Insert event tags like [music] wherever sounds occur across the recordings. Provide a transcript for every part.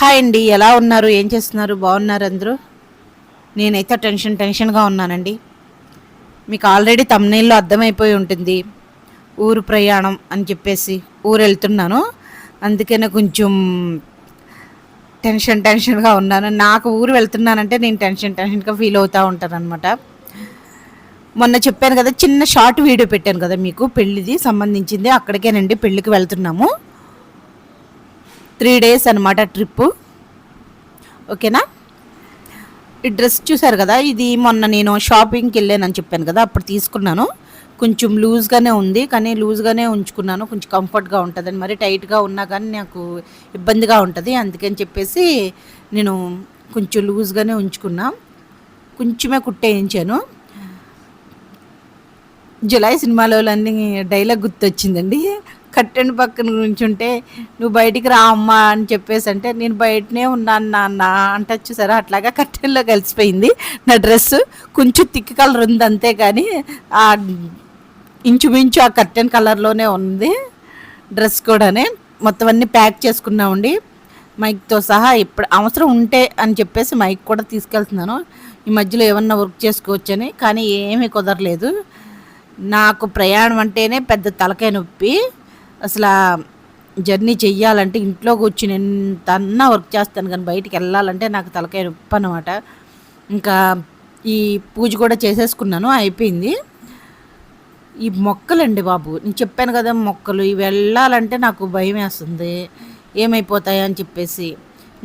Hi అండి ఎలా ఉన్నారు? ఏం చేస్తున్నారు? బాగున్నారు అందరూ? నేనైతే టెన్షన్ టెన్షన్గా ఉన్నానండి. మీకు ఆల్రెడీ తమ్నేల్లో అర్థమైపోయి ఉంటుంది. ఊరు ప్రయాణం అని చెప్పేసి ఊరు వెళ్తున్నాను అందుకనే కొంచెం టెన్షన్ టెన్షన్గా ఉన్నాను. నాకు ఊరు వెళ్తున్నానంటే నేను టెన్షన్ టెన్షన్గా ఫీల్ అవుతూ ఉంటాను అనమాట మొన్న చెప్పాను కదా చిన్న షార్ట్ వీడియో పెట్టాను కదా మీకు పెళ్ళిది సంబంధించింది. అక్కడికేనండి పెళ్ళికి వెళ్తున్నాము. త్రీ డేస్ అనమాట ట్రిప్పు. ఓకేనా? ఈ డ్రెస్ చూసారు కదా ఇది మొన్న నేను షాపింగ్కి వెళ్ళానని చెప్పాను కదా అప్పుడు తీసుకున్నాను. కొంచెం లూజ్గానే ఉంది కానీ లూజ్గానే ఉంచుకున్నాను. కొంచెం కంఫర్ట్గా ఉంటుందని మరి టైట్గా ఉన్నా కానీ నాకు ఇబ్బందిగా ఉంటుంది. అందుకని చెప్పేసి నేను కొంచెం లూజ్గానే ఉంచుకున్నా. కొంచెమే కుట్టేయించాను. జులై సినిమాలో అన్ని డైలాగ్ గుర్తొచ్చిందండి. కట్టెన్ పక్కన ఉంటే నువ్వు బయటికి రా అమ్మా అని చెప్పేసి అంటే నేను బయటనే ఉన్నాను నాన్న అంటే సరే అట్లాగా కట్టెన్లో కలిసిపోయింది నా డ్రెస్ కొంచెం తిక్కి కలర్ ఉంది అంతే కానీ ఆ ఇంచుమించు ఆ కట్టెన్ కలర్లోనే ఉంది డ్రెస్ కూడానే. మొత్తం అన్నీ ప్యాక్ చేసుకున్నామండి. మైక్తో సహా ఇప్పుడు అవసరం ఉంటే అని చెప్పేసి మైక్ కూడా తీసుకెళ్తున్నాను. ఈ మధ్యలో ఏమన్నా వర్క్ చేసుకోవచ్చని కానీ ఏమీ కుదరలేదు. నాకు ప్రయాణం అంటేనే పెద్ద తలకాయ నొప్పి. అసలు జర్నీ చెయ్యాలంటే ఇంట్లో కూర్చుని ఎంత అన్నా వర్క్ చేస్తాను కానీ బయటికి వెళ్ళాలంటే నాకు తలకాయ నొప్పి అనమాట ఇంకా ఈ పూజ కూడా చేసేసుకున్నాను అయిపోయింది. ఈ మొక్కలండి బాబు నేను చెప్పాను కదా మొక్కలు ఇవి వెళ్ళాలంటే నాకు భయం వేస్తుంది. ఏమైపోతాయి అని చెప్పేసి.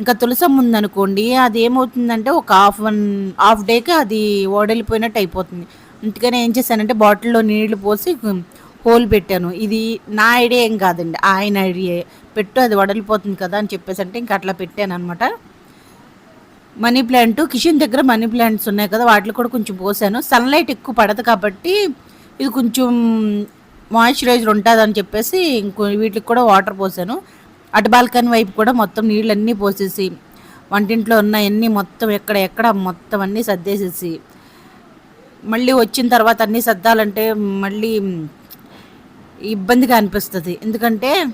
ఇంకా తులసమ్మ ఉందనుకోండి అది ఏమవుతుందంటే ఒక హాఫ్ వన్ హాఫ్ డేకి అది ఓడలిపోయినట్టు అయిపోతుంది. అందుకని ఏం చేశానంటే బాటిల్లో నీళ్ళు పోసి హోల్ పెట్టాను. ఇది నా ఐడియా ఏం కాదండి. ఆయన ఐడియా. పెట్టు అది వడలిపోతుంది కదా అని చెప్పేసి అంటే ఇంకా అట్లా పెట్టాను అనమాట మనీ ప్లాంట్ కిచెన్ దగ్గర మనీ ప్లాంట్స్ ఉన్నాయి కదా వాటిలో కూడా కొంచెం పోసాను. సన్లైట్ ఎక్కువ పడదు కాబట్టి ఇది కొంచెం మాయిశ్చరైజర్ ఉంటుంది అని చెప్పేసి ఇంకో వీటికి కూడా వాటర్ పోసాను. అటు బాల్కనీ వైపు కూడా మొత్తం నీళ్ళన్నీ పోసేసి వంటింట్లో ఉన్న అన్నీ మొత్తం ఎక్కడ ఎక్కడ మొత్తం అన్నీ సర్దేసేసి మళ్ళీ వచ్చిన తర్వాత అన్నీ సర్దాలంటే మళ్ళీ ఇబ్బందిగా అనిపిస్తుంది. ఎందుకంటే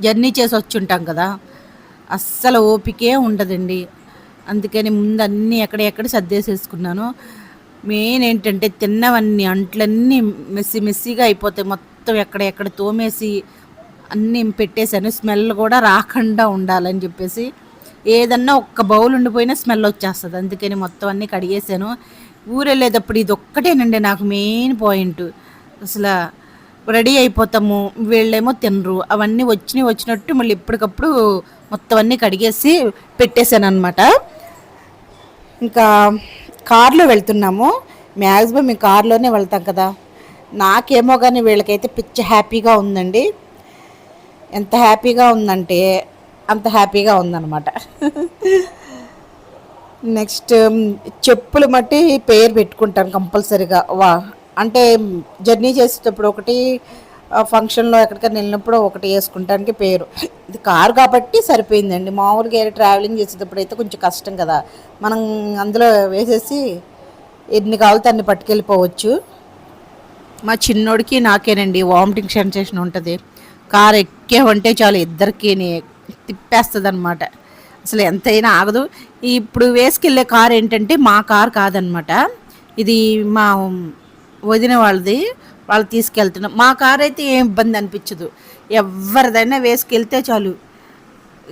జర్నీ చేసి వచ్చి ఉంటాం కదా. అస్సలు ఓపికే ఉండదండి. అందుకని ముందు అన్నీ ఎక్కడెక్కడ సర్దేసేసుకున్నాను. మెయిన్ ఏంటంటే తిన్నవన్నీ అంట్లన్నీ మెస్సి మెస్సిగా అయిపోతాయి. మొత్తం ఎక్కడెక్కడ తోమేసి అన్నీ పెట్టేశాను. స్మెల్ కూడా రాకుండా ఉండాలని చెప్పేసి ఏదన్నా ఒక్క బౌల్ ఉండిపోయినా స్మెల్ వచ్చేస్తుంది. అందుకని మొత్తం అన్నీ కడిగేసాను ఊరెళ్ళేటప్పుడు ఇది ఒక్కటేనండి నాకు మెయిన్ పాయింట్. అసలు రెడీ అయిపోతాము వీళ్ళేమో తినరు. అవన్నీ వచ్చినవి వచ్చినట్టు మళ్ళీ ఎప్పటికప్పుడు మొత్తం అన్నీ కడిగేసి పెట్టేశాను అనమాట ఇంకా కార్లో వెళ్తున్నాము. మ్యాక్సిమం మీ కార్లోనే వెళ్తాం కదా. నాకేమో కానీ వీళ్ళకైతే పిచ్చి హ్యాపీగా ఉందండి. ఎంత హ్యాపీగా ఉందంటే అంత హ్యాపీగా ఉందన్నమాట. [laughs] నెక్స్ట్ చెప్పులు మట్టి పేరు పెట్టుకుంటాను కంపల్సరీగా. వా అంటే జర్నీ చేసేటప్పుడు ఒకటి ఫంక్షన్లో ఎక్కడికైనా వెళ్ళినప్పుడు ఒకటి వేసుకుంటానికి పేరు. ఇది కారు కాబట్టి సరిపోయిందండి. మామూలుగా ట్రావెలింగ్ చేసేటప్పుడు అయితే కొంచెం కష్టం కదా. మనం అందులో వేసేసి ఎన్ని కావాలితే అన్ని పట్టుకెళ్ళిపోవచ్చు. మా చిన్నోడికి నాకేనండి వామిటింగ్ సెన్సేషన్ ఉంటుంది. కారు ఎక్కేవంటే చాలు ఇద్దరికి తిప్పేస్తుంది అనమాట అసలు ఎంతైనా ఆగదు. ఇప్పుడు వేసుకెళ్ళే కారు ఏంటంటే మా కారు కాదనమాట ఇది మా వదిన వాళ్ళది వాళ్ళు తీసుకెళ్తున్నాం మా కారు అయితే ఏం ఇబ్బంది అనిపించదు. ఎవరిదైనా వేసుకెళ్తే చాలు.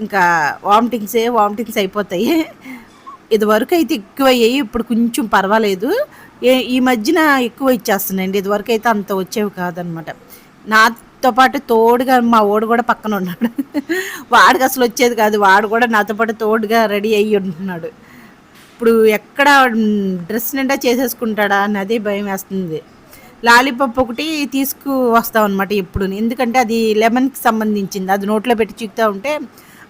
ఇంకా వామిటింగ్సే వామిటింగ్స్ అయిపోతాయి. ఇదివరకు అయితే ఎక్కువ అయ్యాయి ఇప్పుడు కొంచెం పర్వాలేదు. ఏ ఈ మధ్యన ఎక్కువ ఇచ్చేస్తున్నాయండి. ఇదివరకు అయితే అంత వచ్చేవి కాదనమాట. నాతో పాటు తోడుగా మా ఓడు కూడా పక్కన ఉన్నాడు. వాడికి అసలు వచ్చేది కాదు. వాడు కూడా నాతో పాటు తోడుగా రెడీ అయ్యి ఉంటున్నాడు. ఇప్పుడు ఎక్కడ డ్రెస్ నిండా చేసేసుకుంటాడా అని అదే భయం వేస్తుంది. లాలీపప్ ఒకటి తీసుకు వస్తాం అనమాట ఎప్పుడు ఎందుకంటే అది లెమన్కి సంబంధించింది. అది నోట్లో పెట్టి చిక్కుతూ ఉంటే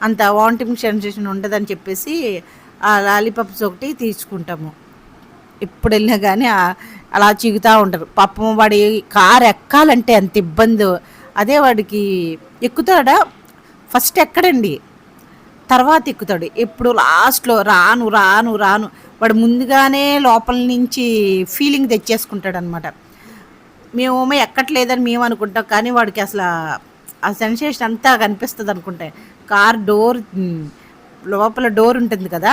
అంత వాంటింగ్ సెన్సేషన్ ఉండదని చెప్పేసి ఆ లాలీపప్స్ ఒకటి తీసుకుంటాము. ఎప్పుడు వెళ్ళినా కానీ అలా చిగుతూ ఉంటారు. పాపం వాడి కారు ఎక్కాలంటే ఎంత ఇబ్బంది. అదే వాడికి ఎక్కుతాడా? ఫస్ట్ ఎక్కడండి? తర్వాత ఎక్కుతాడు. ఎప్పుడు లాస్ట్లో రాను రాను రాను. వాడు ముందుగానే లోపల నుంచి ఫీలింగ్ తెచ్చేసుకుంటాడు అనమాట మేమేమో ఎక్కట్లేదని మేము అనుకుంటాం కానీ వాడికి అసలు ఆ సెన్సేషన్ అంతా కనిపిస్తుంది అనుకుంటే కార్ డోర్ లోపల డోర్ ఉంటుంది కదా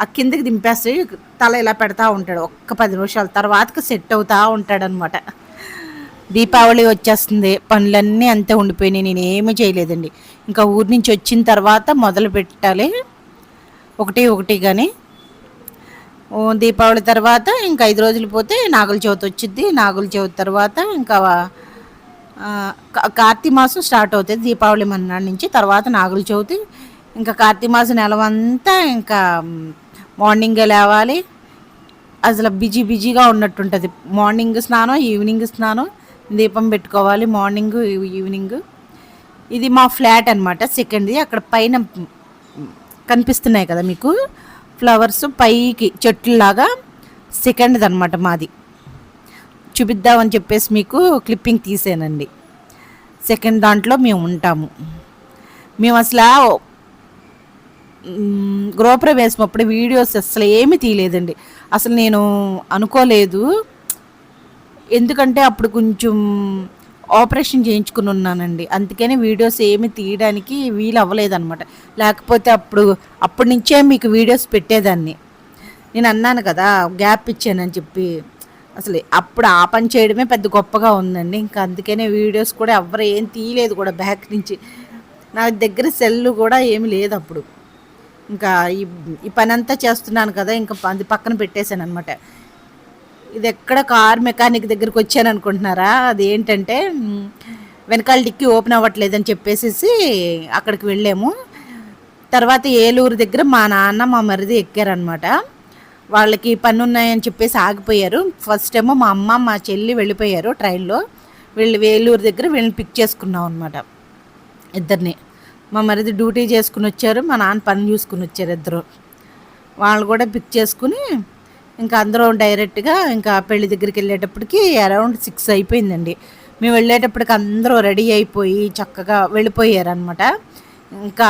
ఆ కిందకి దింపేస్తే తల ఇలా పెడతా ఉంటాడు. ఒక్క పది నిమిషాల తర్వాతకి సెట్ అవుతా ఉంటాడు అనమాట దీపావళి వచ్చేస్తుంది. పనులన్నీ అంతే ఉండిపోయినాయి. నేను ఏమీ చేయలేదండి. ఇంకా ఊరి నుంచి వచ్చిన తర్వాత మొదలు పెట్టాలి. ఒకటి ఒకటి కానీ ఓ దీపావళి తర్వాత ఇంకా ఐదు రోజులు పోతే నాగుల చవితి వచ్చింది నాగుల చవితి తర్వాత ఇంకా ఆ, కార్తీక మాసం స్టార్ట్ అవుతుంది. దీపావళి మన్నాడు నుంచి తర్వాత నాగుల చవితి. ఇంకా కార్తీక మాసం నెలవంతా ఇంకా మార్నింగే లేవాలి. అసలు బిజీ బిజీగా ఉన్నట్టుంటుంది. మార్నింగ్ స్నానం ఈవినింగ్ స్నానం దీపం పెట్టుకోవాలి. Morning evening. ఇది మా ఫ్లాట్ అనమాట సెకండ్ది. అక్కడ పైన కనిపిస్తున్నాయి కదా మీకు ఫ్లవర్స్ పైకి చెట్లులాగా సెకండ్ది అనమాట మాది. చూపిద్దామని చెప్పేసి మీకు క్లిప్పింగ్ తీసానండి. సెకండ్ దాంట్లో మేము ఉంటాము. మేము అసలు గృహప్రవేశం అప్పుడు వీడియోస్ అసలు ఏమీ తీయలేదండి. అసలు నేను అనుకోలేదు. ఎందుకంటే అప్పుడు కొంచెం ఆపరేషన్ చేయించుకుని ఉన్నానండి. అందుకని వీడియోస్ ఏమి తీయడానికి వీలు అవ్వలేదన్నమాట లేకపోతే అప్పుడు అప్పటి నుంచే మీకు వీడియోస్ పెట్టేదాన్ని. నేను అన్నాను కదా గ్యాప్ ఇచ్చానని చెప్పి. అసలు అప్పుడు ఆ పని చేయడమే పెద్ద గొప్పగా ఉందండి. ఇంకా అందుకనే వీడియోస్ కూడా ఎవరు ఏం తీయలేదు కూడా బ్యాక్ నుంచి. నా దగ్గర సెల్లు కూడా ఏమి లేదు అప్పుడు. ఇంకా ఈ ఈ పని అంతా చేస్తున్నాను కదా ఇంకా అది పక్కన పెట్టేశాను అనమాట ఇది ఎక్కడ కార్ మెకానిక్ దగ్గరికి వచ్చాను అనుకుంటున్నారా? అది ఏంటంటే వెనకాల డిక్కి ఓపెన్ అవ్వట్లేదని చెప్పేసి అక్కడికి వెళ్ళాము. తర్వాత ఏలూరు దగ్గర మా నాన్న మా మరిది ఎక్కారనమాట వాళ్ళకి పని ఉన్నాయని చెప్పేసి ఆగిపోయారు. ఫస్ట్ ఏమో మా అమ్మ మా చెల్లి వెళ్ళిపోయారు ట్రైన్లో. వెళ్ళి వేలూరు దగ్గర వీళ్ళని పిక్ చేసుకున్నాం అనమాట ఇద్దరిని. మా మరిది డ్యూటీ చేసుకుని వచ్చారు మా నాన్న పని చూసుకుని వచ్చారు ఇద్దరు. వాళ్ళు కూడా పిక్ చేసుకుని ఇంకా అందరం డైరెక్ట్గా ఇంకా పెళ్ళి దగ్గరికి వెళ్ళేటప్పటికి అరౌండ్ సిక్స్ అయిపోయిందండి. మేము వెళ్ళేటప్పటికి అందరూ రెడీ అయిపోయి చక్కగా వెళ్ళిపోయారు అనమాట ఇంకా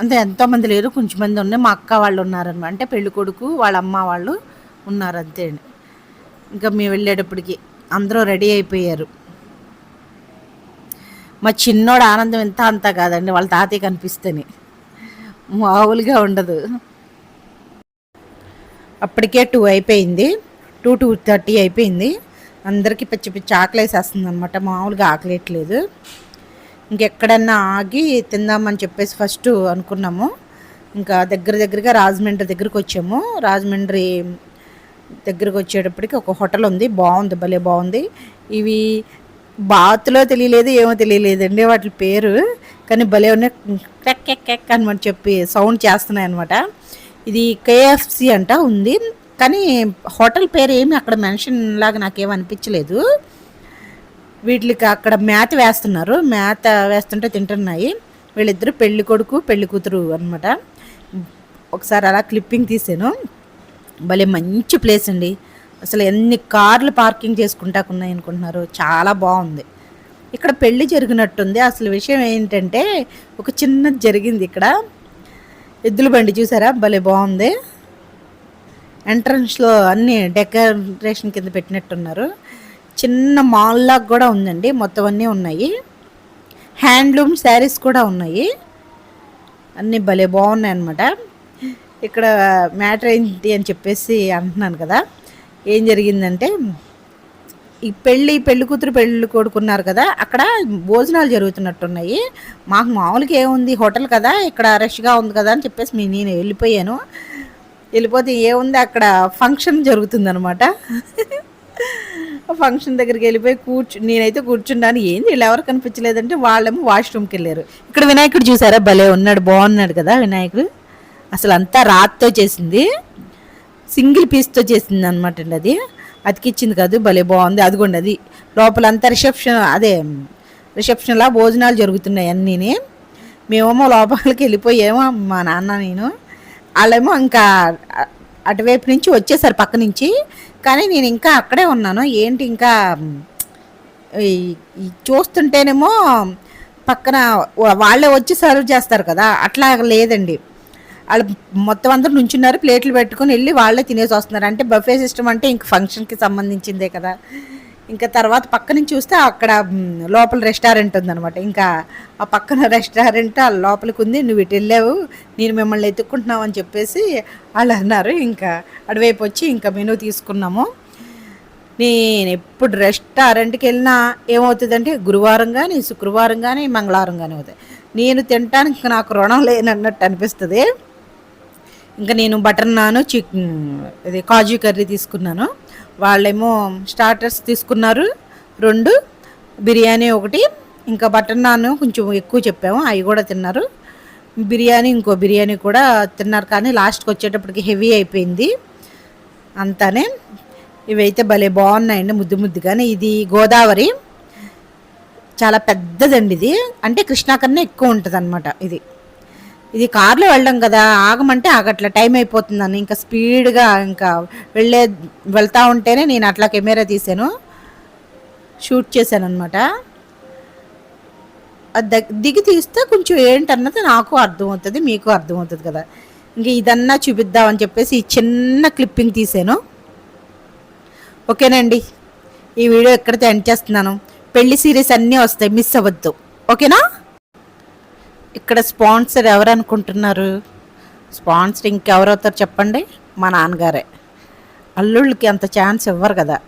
అంటే ఎంతోమంది లేరు కొంచెం మంది ఉన్నాయి మా అక్క వాళ్ళు ఉన్నారనమాట అంటే పెళ్ళి కొడుకు వాళ్ళ అమ్మ వాళ్ళు ఉన్నారు అంతే ఇంకా మేము వెళ్ళేటప్పటికి అందరూ రెడీ అయిపోయారు. మా చిన్నోడు ఆనందం ఎంత అంత కాదండి వాళ్ళ తాతయ్య కనిపిస్తేనే మామూలుగా ఉండదు. అప్పటికే టూ అయిపోయింది. టూ టూ థర్టీ అయిపోయింది. అందరికీ పిచ్చి పిచ్చి ఆకలి వేసేస్తుంది అనమాట మామూలుగా ఆకలేయట్లేదు. ఇంకెక్కడన్నా ఆగి తిందామని చెప్పేసి ఫస్ట్ అనుకున్నాము. ఇంకా దగ్గర దగ్గరగా రాజమండ్రి దగ్గరికి వచ్చాము. రాజమండ్రి దగ్గరకు వచ్చేటప్పటికి ఒక హోటల్ ఉంది. బాగుంది భలే బాగుంది. ఇవి బాత్లో తెలియలేదు ఏమో తెలియలేదండి వాటి పేరు. కానీ భలే ఉన్నాయి. క్రెక్ క్రెక్ అనమాట చెప్పి సౌండ్ చేస్తున్నాయి అనమాట ఇది కేఎఫ్సి అంట ఉంది. కానీ హోటల్ పేరు ఏమి అక్కడ మెన్షన్ లాగా నాకేం అనిపించలేదు. వీటికి అక్కడ మేత వేస్తున్నారు. మేత వేస్తుంటే తింటున్నాయి. వీళ్ళిద్దరు పెళ్ళి కొడుకు పెళ్ళి కూతురు అనమాట ఒకసారి అలా క్లిప్పింగ్ తీసాను. భలే మంచి ప్లేస్ అండి. అసలు ఎన్ని కార్లు పార్కింగ్ చేసుకుంటాకున్నాయి అనుకుంటున్నారు. చాలా బాగుంది. ఇక్కడ పెళ్ళి జరిగినట్టుంది. అసలు విషయం ఏంటంటే ఒక చిన్నది జరిగింది ఇక్కడ. ఎద్దుల బండి చూసారా? భలే బాగుంది. ఎంట్రన్స్లో అన్ని డెకరేషన్ కింద పెట్టినట్టున్నారు. చిన్న మాల్ లాగా కూడా ఉందండి. మొత్తం అన్నీ ఉన్నాయి. హ్యాండ్లూమ్ శారీస్ కూడా ఉన్నాయి. అన్నీ భలే బాగున్నాయి అనమాట ఇక్కడ మ్యాటర్ ఏంటి అని చెప్పేసి అంటున్నాను కదా. ఏం జరిగిందంటే ఈ పెళ్ళి పెళ్ళి కూతురు పెళ్ళి కొడుకున్నారు కదా అక్కడ భోజనాలు జరుగుతున్నట్టున్నాయి. మాకు మామూలుగా ఏముంది హోటల్ కదా ఇక్కడ రష్గా ఉంది కదా అని చెప్పేసి నేను వెళ్ళిపోయాను. వెళ్ళిపోతే ఏముంది అక్కడ ఫంక్షన్ జరుగుతుందనమాట ఫంక్షన్ దగ్గరికి వెళ్ళిపోయి కూర్చు నేనైతే కూర్చున్నాను. ఏంది వీళ్ళు ఎవరు కనిపించలేదంటే వాళ్ళేమో వాష్రూమ్కి వెళ్ళారు. ఇక్కడ వినాయకుడు చూసారా? భలే ఉన్నాడు బాగున్నాడు కదా వినాయకుడు. అసలు అంతా రాత్తో చేసింది. సింగిల్ పీస్తో చేసింది అనమాట అండి అది. అతికిచ్చింది కాదు భలే బాగుంది. అదిగోండి అది. లోపలంతా రిసెప్షన్ అదే రిసెప్షన్లా భోజనాలు జరుగుతున్నాయి అన్నీని. మేమేమో లోపలికి వెళ్ళిపోయేమో మా నాన్న నేను. వాళ్ళేమో ఇంకా అటువైపు నుంచి వచ్చేసారు పక్క నుంచి. కానీ నేను ఇంకా అక్కడే ఉన్నాను. ఏంటి ఇంకా చూస్తుంటేనేమో పక్కన వాళ్ళే వచ్చి సర్వ్ చేస్తారు కదా అట్లా లేదండి. వాళ్ళు మొత్తం అందరూ నుంచున్నారు ప్లేట్లు పెట్టుకొని వెళ్ళి వాళ్ళే తినేసి వస్తున్నారు. అంటే బఫే సిస్టమ్ అంటే ఇంక ఫంక్షన్కి సంబంధించిందే కదా. ఇంకా తర్వాత పక్క నుంచి చూస్తే అక్కడ లోపల రెస్టారెంట్ ఉందనమాట ఇంకా ఆ పక్కన రెస్టారెంట్ ఆ లోపలికి ఉంది. నువ్వు ఇటు వెళ్ళావు నేను మిమ్మల్ని ఎత్తుక్కుంటున్నావు అని చెప్పేసి వాళ్ళు అన్నారు. ఇంకా అటువైపు వచ్చి ఇంకా మెనూ తీసుకున్నాము. నేను ఎప్పుడు రెస్టారెంట్కి వెళ్ళినా ఏమవుతుందంటే గురువారం కానీ శుక్రవారం కానీ మంగళవారం కానీ అవుతాయి. నేను తినటానికి నాకు రుణం లేనన్నట్టు అనిపిస్తుంది. ఇంకా నేను బటర్ నాను చికెన్ ఇది కాజు కర్రీ తీసుకున్నాను. వాళ్ళేమో స్టార్టర్స్ తీసుకున్నారు రెండు బిర్యానీ ఒకటి ఇంకా బటర్ నాన్ కొంచెం ఎక్కువ చెప్పాము అవి కూడా తిన్నారు. బిర్యానీ ఇంకో బిర్యానీ కూడా తిన్నారు కానీ లాస్ట్కి వచ్చేటప్పటికి హెవీ అయిపోయింది అంతానే. ఇవైతే భలే బాగున్నాయండి ముద్దు ముద్దుగానే. ఇది గోదావరి చాలా పెద్దదండి ఇది. అంటే కృష్ణా కన్నా ఎక్కువ ఉంటుంది అనమాట ఇది. ఇది కార్లో వెళ్ళడం కదా ఆగమంటే ఆగట్ల టైం అయిపోతుందని ఇంకా స్పీడ్గా ఇంకా వెళ్ళే వెళ్తా ఉంటేనే నేను అట్లా కెమెరా తీసాను షూట్ చేశాను అనమాట అది దిగి తీస్తే కొంచెం ఏంటన్నది నాకు అర్థమవుతుంది మీకు అర్థమవుతుంది కదా. ఇంక ఇదన్నా చూపిద్దామని చెప్పేసి ఈ చిన్న క్లిప్పింగ్ తీసాను ఓకేనండి. ఈ వీడియో ఎక్కడితో ఎండ్ చేస్తున్నాను. పెళ్ళి సిరీస్ అన్నీ వస్తాయి మిస్ అవ్వద్దు. ఓకేనా? ఇక్కడ స్పాన్సర్ ఎవరు అనుకుంటున్నారు? స్పాన్సర్ ఇంకెవరవుతారు చెప్పండి? మా నాన్నగారే. అల్లుళ్ళకి అంత ఛాన్స్ ఇవ్వరు కదా.